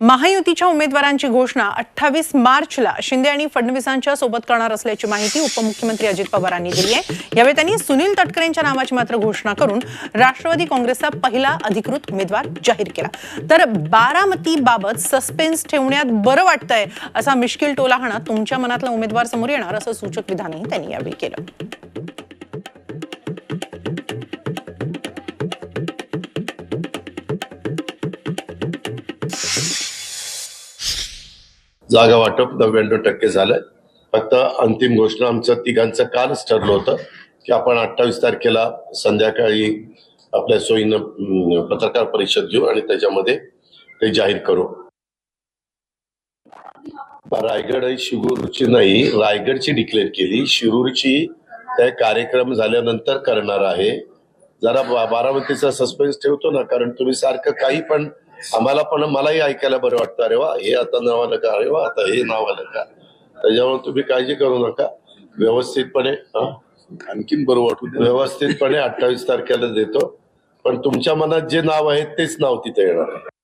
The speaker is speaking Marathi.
महायुतीच्या उमेदवारांची घोषणा अठ्ठावीस मार्चला शिंदे आणि फडणवीसांच्या सोबत करणार असल्याची माहिती उपमुख्यमंत्री अजित पवारांनी दिली आहे. यावेळी त्यांनी सुनील तटकरेंच्या नावाची मात्र घोषणा करून राष्ट्रवादी काँग्रेसचा पहिला अधिकृत उमेदवार जाहीर केला. तर बारामती बाबत सस्पेन्स ठेवण्यात बरं वाटतंय असा मिश्किल टोला तुमच्या मनातला उमेदवार समोर येणार असं सूचक विधानही त्यांनी यावेळी केलं. जागा वाटप नव्याण्णव टक्के झालंय. फक्त अंतिम घोषणा आमचं तिघांचं कालच ठरलं होतं की आपण अठ्ठावीस तारखेला संध्याकाळी आपल्या सोयीनं पत्रकार परिषद घेऊ आणि त्याच्यामध्ये ते जाहीर करू. रायगड शिरूरची नाही रायगडची डिक्लेअर केली. शिरूरची त्या कार्यक्रम झाल्यानंतर करणार आहे. जरा बारामतीचा सस्पेन्स ठेवतो ना कारण तुम्ही सारखं काही पण आम्हाला पण मलाही ऐकायला बरं वाटतं अरे वा हे आता नाव आलं का? अरे वा आता हे नाव आलं का? त्याच्यामुळे तुम्ही काळजी करू नका. व्यवस्थितपणे? आणखीन बरं वाटू दे. व्यवस्थितपणे अठ्ठावीस तारखेला देतो. पण तुमच्या मनात जे नाव आहे तेच नाव तिथे येणार आहे.